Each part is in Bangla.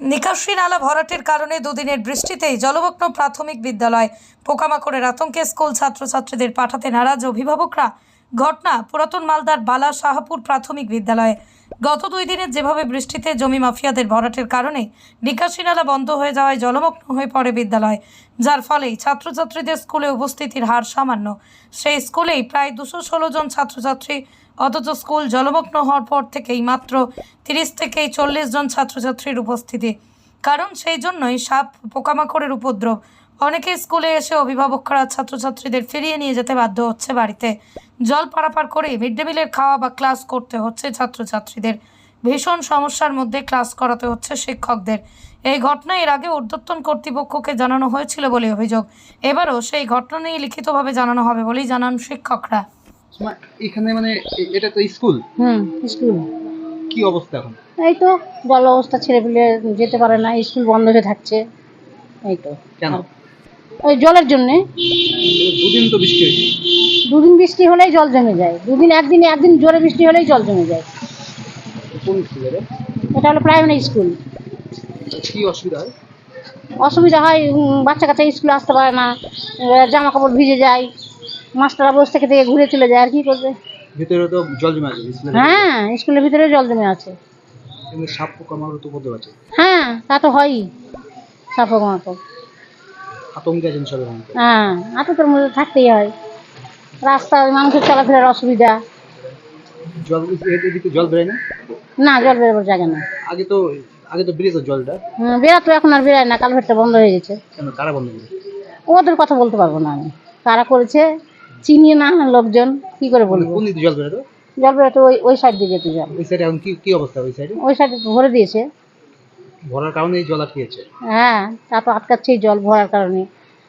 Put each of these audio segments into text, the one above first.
নিকাশি নালা ভরাটের কারণে দুদিনের বৃষ্টিতেই জলমগ্ন প্রাথমিক বিদ্যালয় পোকামাকড়ের আতঙ্কে স্কুল ছাত্রছাত্রীদের পাঠাতে নারাজ অভিভাবকরা। ঘটনা পুরাতন মালদার বালা শাহপুর প্রাথমিক বিদ্যালয়ে। গত দুই দিনের যেভাবে বৃষ্টিতে জমি মাফিয়াদের ভরাটের কারণে নিকাশি নালা বন্ধ হয়ে যাওয়ায় জলমগ্ন হয়ে পড়ে বিদ্যালয়, যার ফলেই ছাত্রছাত্রীদের স্কুলে উপস্থিতির হার সামান্য। সেই স্কুলেই প্রায় দুশো ষোলো জন ছাত্রছাত্রী, অথচ স্কুল জলমগ্ন হওয়ার পর থেকেই মাত্র তিরিশ থেকে চল্লিশ জন ছাত্রছাত্রীর উপস্থিতি। কারণ সেই জন্যই সাপ পোকামাকড়ের উপদ্রব অনেকে স্কুলে এসে অভিভাবকরা ছাত্রছাত্রীদের ফিরিয়ে নিয়ে যেতে বাধ্য হচ্ছে বাড়িতে। জল পারাপার করে মিড ডে মিলের খাওয়া বা ক্লাস করতে হচ্ছে ছাত্রছাত্রীদের। ভীষণ সমস্যার মধ্যে ক্লাস করাতে হচ্ছে শিক্ষকদের। এই ঘটনা এর আগে ঊর্ধ্বতন কর্তৃপক্ষকে জানানো হয়েছিল বলে অভিযোগ। এবারও সেই ঘটনা নিয়ে লিখিতভাবে জানানো হবে বলেই জানান শিক্ষকরা। এখানে মানে এটা তো স্কুল? হুম স্কুল। কি অবস্থা এখন? এই তো জল অবস্থা ছেলে পেলে যেতে পারে না স্কুল বন্ধ হয়ে থাকছে। এই তো। কেন? ওই জলের জন্যে? দুদিন তো বৃষ্টি হয়েছে দুদিন বৃষ্টি হলেই জল জমে যায়। দুদিন একদিন একদিন জোরে বৃষ্টি হলেই জল জমে যায়। কোন স্কুলে রে? এটা হলো প্রাইমারি স্কুল কি অসুবিধা হয়? অসুবিধা হয় উম, বাচ্চা কাচ্চা স্কুলে আসতে পারে না এবার জামা কাপড় ভিজে যায় মাস্টাররা বসে থেকে থেকে ঘুরে চলে যায় আর কি করবে? ভিতরে তো জল জমে আছে হ্যাঁ স্কুলের ভিতরে জল জমে আছে। সাপ পোকা তো উপদ্রব আছে। হ্যাঁ তা তো হয়ই। সাপক মাপক আতঙ্কে আছেন সবাই হ্যাঁ আতঙ্কের মধ্যে থাকতেই হয়। রাস্তায় মানুষের চলাফেরার অসুবিধা। জল এদিকে জল বেরোয় না? না জল বেরোবার জায়গা না আগে তো আগে তো জলটা। বেরাতো এখন আর বেরায় না কালভেটটা বন্ধ হয়ে গেছে। কেন কারা বন্ধ করে ওদের কথা বলতে পারব না আমি। কারা করেছে চিনি না লোকজন কি করে বলব? কোন দিকে জল বেরোতো? জল বেরোতো ওই ওই সাইড দিয়ে যেতে জল ওই সাইডে এখন কি কি অবস্থা ওই সাইডে ওই সাইডে ভরে দিয়েছে। ভরার কারণে এই জল আটকেছে? হ্যাঁ তারপর আটকাচ্ছে এই জল ভরার কারণে।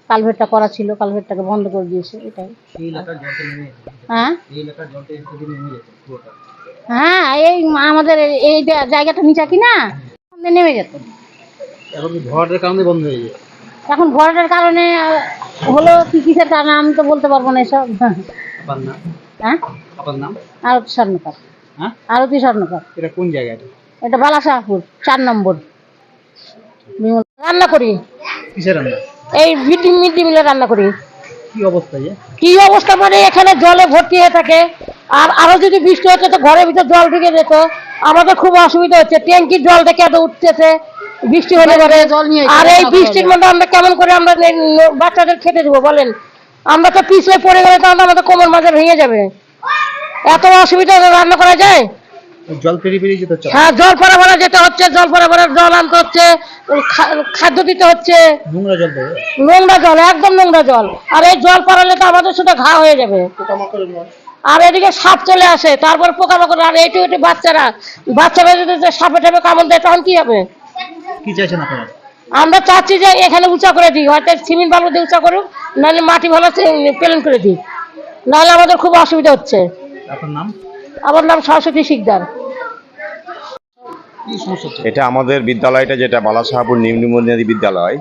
কালভেটটা করা ছিল কালভেটটাকে বন্ধ করে দিয়েছে এটাই। নেমে হ্যাঁ? এই হ্যাঁ এই আমাদের এই- জায়গাটা নিচা কি না? নেমে যেত এখন ভরাটের কারণে বন্ধ হয়ে গেছে? এখন ভরাটার কারণে হলো কি কিসের কারণে আমি তো বলতে পারব না এসব। হ্যাঁ? আপনার নাম? আরতি স্বর্ণকার। হ্যাঁ? আরতি স্বর্ণকার। এটা কোন জায়গাটা? এটা বালাশাহপুর চার নম্বর। রান্না করি। কিসের রান্না? এই মিড ডে মিলে রান্না করি। কি অবস্থা কি অবস্থা মানে এখানে জলে ভর্তি হয়ে থাকে। আর আরও যদি বৃষ্টি হচ্ছে তো ঘরের ভিতর জল ঢুকে যেত। আমাদের খুব অসুবিধা হচ্ছে। ট্যাঙ্কির জল থেকে এত উঠতেছে। বৃষ্টি হলে পরে আর এই বৃষ্টির মধ্যে আমরা কেমন করে আমরা বাচ্চাদের খেতে দেবো বলেন? আমরা তো পিছলে পড়ে গেলে তাহলে আমাদের কোমর মাঝে ভেঙে যাবে। এত অসুবিধা রান্না করা যায়? জল পেরিয়ে পেরিয়ে যেতে হচ্ছে হ্যাঁ জল ভরা যেতে হচ্ছে জল ভরা জল আনতে হচ্ছে খাদ্য দিতে হচ্ছে। নোংরা জল নোংরা জল একদম নোংরা জল। আর এই জল পড়ালে তো আমাদের সেটা ঘা হয়ে যাবে। আর এদিকে সাপ চলে আসে তারপর পোকামাকড় আর এটি ওটি বাচ্চারা বাচ্চারা যদি সাপে টাপে কামড় দেয় তখন কি হবে? কি চাইছেন আপনারা? আমরা চাচ্ছি যে এখানে উঁচা করে দিই হয়তো সিমেন্ট বালু দিয়ে উঁচা করুক নাহলে মাটি ভালো প্লেন করে দিই। নাহলে আমাদের খুব অসুবিধা হচ্ছে। আপনার নাম? আমার নাম সরস্বতী শিকদার। কি সমস্যা হচ্ছে এটা আমাদের বিদ্যালয়টা যেটা বালাসাহাপুর নিম্নবুনিয়াদী বিদ্যালয়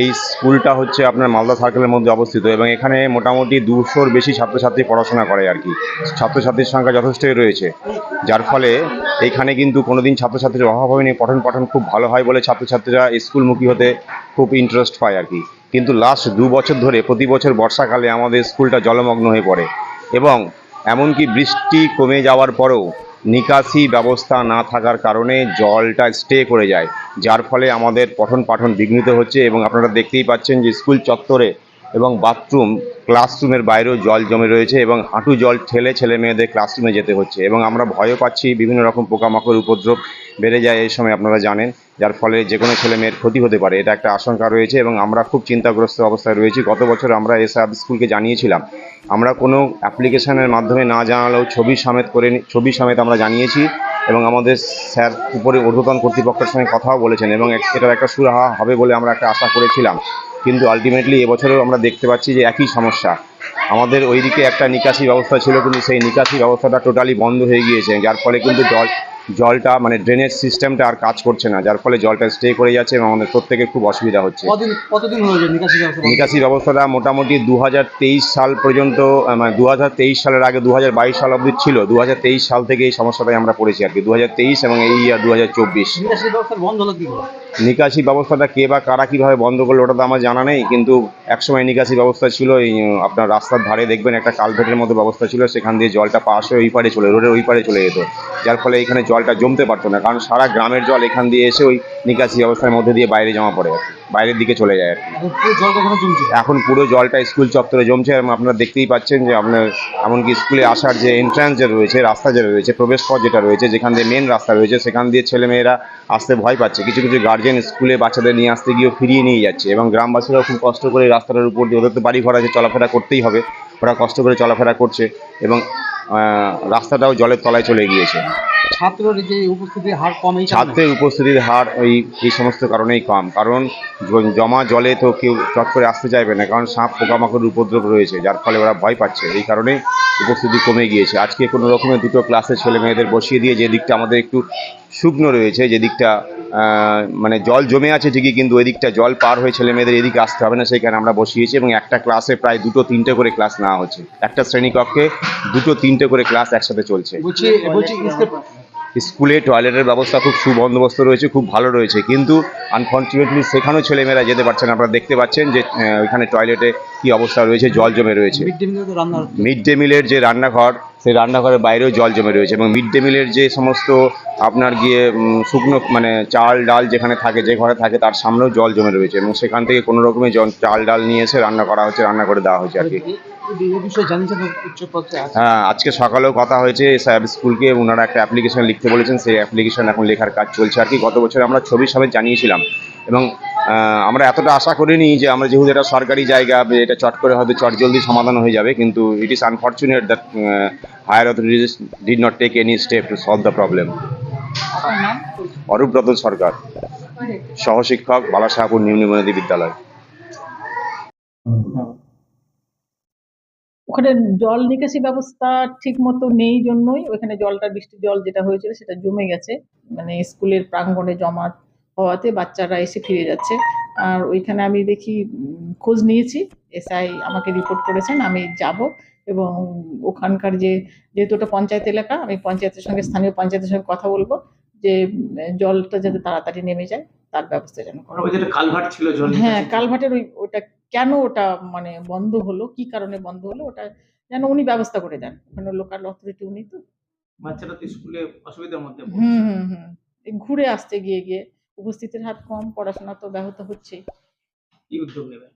এই স্কুলটা হচ্ছে আপনার মালদা সার্কেলের মধ্যে অবস্থিত এবং এখানে মোটামুটি দুশোর বেশি ছাত্রছাত্রী পড়াশোনা করে আর কি। ছাত্রছাত্রীর সংখ্যা যথেষ্টই রয়েছে যার ফলে এখানে কিন্তু কোনোদিন ছাত্রছাত্রীর অভাব হয়নি পঠন পাঠন খুব ভালো হয় বলে ছাত্রছাত্রীরা স্কুলমুখী হতে খুব ইন্টারেস্ট পায় আর কি। কিন্তু লাস্ট দু বছর ধরে প্রতি বছর বর্ষাকালে আমাদের স্কুলটা জলমগ্ন হয়ে পড়ে এবং এমনকি বৃষ্টি কমে যাওয়ার পরেও নিকাশি ব্যবস্থা না থাকার কারণে জলটা স্টে করে যায়, যার ফলে আমাদের পঠন পাঠন বিঘ্নিত হচ্ছে এবং আপনারা দেখতেই পাচ্ছেন যে স্কুল চত্বরে এবং বাথরুম, ক্লাসরুমের বাইরেও জল জমে রয়েছে এবং হাঁটু জল ঠেলে ছেলে মেয়েদের ক্লাসরুমে যেতে হচ্ছে এবং আমরা ভয়ও পাচ্ছি, বিভিন্ন রকম পোকামাকড়, উপদ্রব বেড়ে যায় এই সময় আপনারা জানেন, যার ফলে যে কোনো ছেলে মেয়ের ক্ষতি হতে পারে, এটা একটা আশঙ্কা রয়েছে এবং আমরা খুব চিন্তাগ্রস্ত অবস্থায় রয়েছি। গত বছর আমরা এসআব স্কুলকে জানিয়েছিলাম, আমরা কোনো অ্যাপ্লিকেশনের মাধ্যমে না জানালেও ছবি সমেত করে ছবি সমেত আমরা জানিয়েছি এবং আমাদের স্যার উপরে ঊর্ধ্বতন কর্তৃপক্ষের সঙ্গে কথাও বলেছেন এবং এটার একটা সুরাহা হবে বলে আমরা একটা আশা করেছিলাম। কিন্তু আলটিমেটলি এবছরও আমরা দেখতে পাচ্ছি যে একই সমস্যা। আমাদের ওইদিকে একটা নিকাশি ব্যবস্থা ছিল কিন্তু সেই নিকাশি ব্যবস্থাটা টোটালি বন্ধ হয়ে গিয়েছে। যার ফলে কিন্তু জল জলটা মানে ড্রেনেজ সিস্টেমটা আর কাজ করছে না যার ফলে জলটা স্টে করে যাচ্ছে এবং আমাদের প্রত্যেকের খুব অসুবিধা হচ্ছে। নিকাশি ব্যবস্থাটা মোটামুটি দু হাজার তেইশ সাল পর্যন্ত মানে দু হাজার তেইশ সালের আগে দু হাজার বাইশ সাল অবধি ছিল। দু হাজার তেইশ সাল থেকে এই সমস্যাটাই আমরা পড়েছি আর কি। দু হাজার তেইশ এবং এই ইয়ার দু নিকাশি ব্যবস্থা বন্ধ হলো নিকাশি ব্যবস্থাটা কে বা কারা কীভাবে বন্ধ করল ওটা তো আমার জানা নেই, কিন্তু একসময় নিকাশি ব্যবস্থা ছিল, এই আপনার রাস্তার ধারে দেখবেন একটা কালভেটের মতো ব্যবস্থা ছিল, সেখান দিয়ে জলটা পাশ হয়ে ওই পারে চলে, রোডের ওই পারে চলে যেত। যার ফলে এখানে জলটা জমতে পারতো না, কারণ সারা গ্রামের জল এখান দিয়ে এসে ওই নিকাশি ব্যবস্থার মধ্যে দিয়ে বাইরে জমা পড়ে কি বাইরের দিকে চলে যায় আর কি। এখন পুরো জলটা স্কুল চত্বরে জমছে এবং আপনারা দেখতেই পাচ্ছেন যে আপনার এমনকি স্কুলে আসার যে এন্ট্রান্স যে রয়েছে রাস্তা যে রয়েছে প্রবেশ পথ যেটা রয়েছে যেখান দিয়ে মেন রাস্তা রয়েছে সেখান দিয়ে ছেলেমেয়েরা আসতে ভয় পাচ্ছে। কিছু কিছু গার্জেন স্কুলে বাচ্চাদের নিয়ে আসতে গিয়েও ফিরিয়ে নিয়ে যাচ্ছে এবং গ্রামবাসীরাও খুব কষ্ট করে রাস্তাটার উপর দিয়ে ওদের তো বাড়ি ঘর আছে চলাফেরা করতেই হবে। ওরা কষ্ট করে চলাফেরা করছে এবং রাস্তাটাও জলের তলায় চলে গিয়েছে। ছাত্রের যে উপস্থিতির হার কম এই ছাত্রের উপস্থিতির হার ওই এই সমস্ত কারণেই কম। কারণ জমা জলে তো কেউ চট করে আসতে চাইবে না কারণ সাপ পোকামাকড়ের উপদ্রব রয়েছে যার ফলে ওরা ভয় পাচ্ছে। এই কারণে উপস্থিতি কমে গিয়েছে। আজকে কোনো রকমের দুটো ক্লাসে ছেলে মেয়েদের বসিয়ে দিয়ে যে দিকটা আমাদের একটু শুকনো রয়েছে যে দিকটা মানে জল জমে আছে ঠিকই কিন্তু ওই দিকটা জল পার হয়ে ছেলে মেয়েদের এদিকে আসতে হবে না সেইখানে আমরা বসিয়েছি এবং একটা ক্লাসে প্রায় দুটো তিনটে করে ক্লাস নেওয়া হচ্ছে। একটা শ্রেণীকক্ষে দুটো তিনটে করে ক্লাস একসাথে চলছে। স্কুল- টয়লেটের ব্যবস্থা খুব সুবন্দোবস্ত রয়েছে খুব ভালো রয়েছে। কিন্তু আনফর্চুনেটলি সেখানেও ছেলেমেয়েরা যেতে পারছে না। আপনারা দেখতে পাচ্ছেন যে ওইখানে টয়লেটে কি অবস্থা রয়েছে জল জমে রয়েছে। মিড ডে মিলের যে রান্নাঘর সেই রান্নাঘরের বাইরেও জল জমে রয়েছে এবং মিড ডে মিলের যে সমস্ত আপনার গিয়ে শুকনো মানে চাল ডাল যেখানে থাকে যে ঘরে থাকে তার সামনেও জল জমে রয়েছে এবং সেখান থেকে কোনো রকমের জল চাল ডাল নিয়ে এসে রান্না করা হচ্ছে রান্না করে দেওয়া হচ্ছে আর কি। হ্যাঁ আজকে সকালেও কথা হয়েছে সাহেব স্কুলকে ওনারা একটা অ্যাপ্লিকেশন লিখতে বলেছেন সেই অ্যাপ্লিকেশন এখন লেখার কাজ চলছে আর কি। গত বছর আমরা ছবি সমেত জানিয়েছিলাম এবং আমরা এতটা আশা করিনি যে আমরা যেহেতু এটা সরকারি জায়গা এটা চট করে হয়তো চট জলদি সমাধান হয়ে যাবে কিন্তু it is unfortunate that higher authorities did not take any step to solve the problem Arupbrata Sarkar সহশিক্ষক Balasahapur নিম্ন বিদ্যালয়। ওখানে জল নিকাশি ব্যবস্থা ঠিক মতো নেই জন্যই ওখানে জলটা, বৃষ্টির জল যেটা হয়েছিল সেটা জমে গেছে। মানে স্কুলের প্রাঙ্গণে জমা হওয়াতে বাচ্চারা এসে ফিরে যাচ্ছে। আর ওইখানে আমি দেখি খোঁজ নিয়েছি। এসআই আমাকে রিপোর্ট করেছেন, আমি যাব এবং ওখানকার যে, যেহেতু ওটা পঞ্চায়েত এলাকা, আমি পঞ্চায়েতের সঙ্গে, স্থানীয় পঞ্চায়েতের সঙ্গে কথা বলব। যে জলটা যাতে তাড়াতাড়ি নেমে যায় তার ব্যবস্থা যেন করা কালভার্ট ছিল জল হ্যাঁ কালভার্টের ওই ওটা কেন ওটা মানে বন্ধ হলো? কি কারণে বন্ধ হলো? ওটা যেন উনি ব্যবস্থা করে দেন। ওখানে লোকাল অথরিটি উনি তো। বাচ্চারা তো স্কুলে অসুবিধার মধ্যে হুম হুম হুম। ঘুরে আসতে গিয়ে গিয়ে উপস্থিতির হাত কম পড়াশোনা তো ব্যাহত হচ্ছেই। কি উদ্যোগ নেবে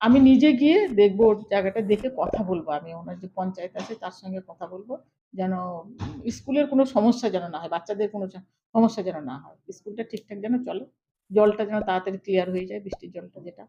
আমি নিজে গিয়ে দেখব ওর জায়গাটা দেখে কথা বলব আমি। ওনার যে পঞ্চায়েত আছে তার সঙ্গে কথা বলব। যেন স্কুলের কোনো সমস্যা যেন না হয়, বাচ্চাদের কোনো সমস্যা যেন না হয়। স্কুলটা ঠিকঠাক যেন চলে। জলটা যেন তাড়াতাড়ি ক্লিয়ার হয়ে যায়, বৃষ্টির জলটা যেটা।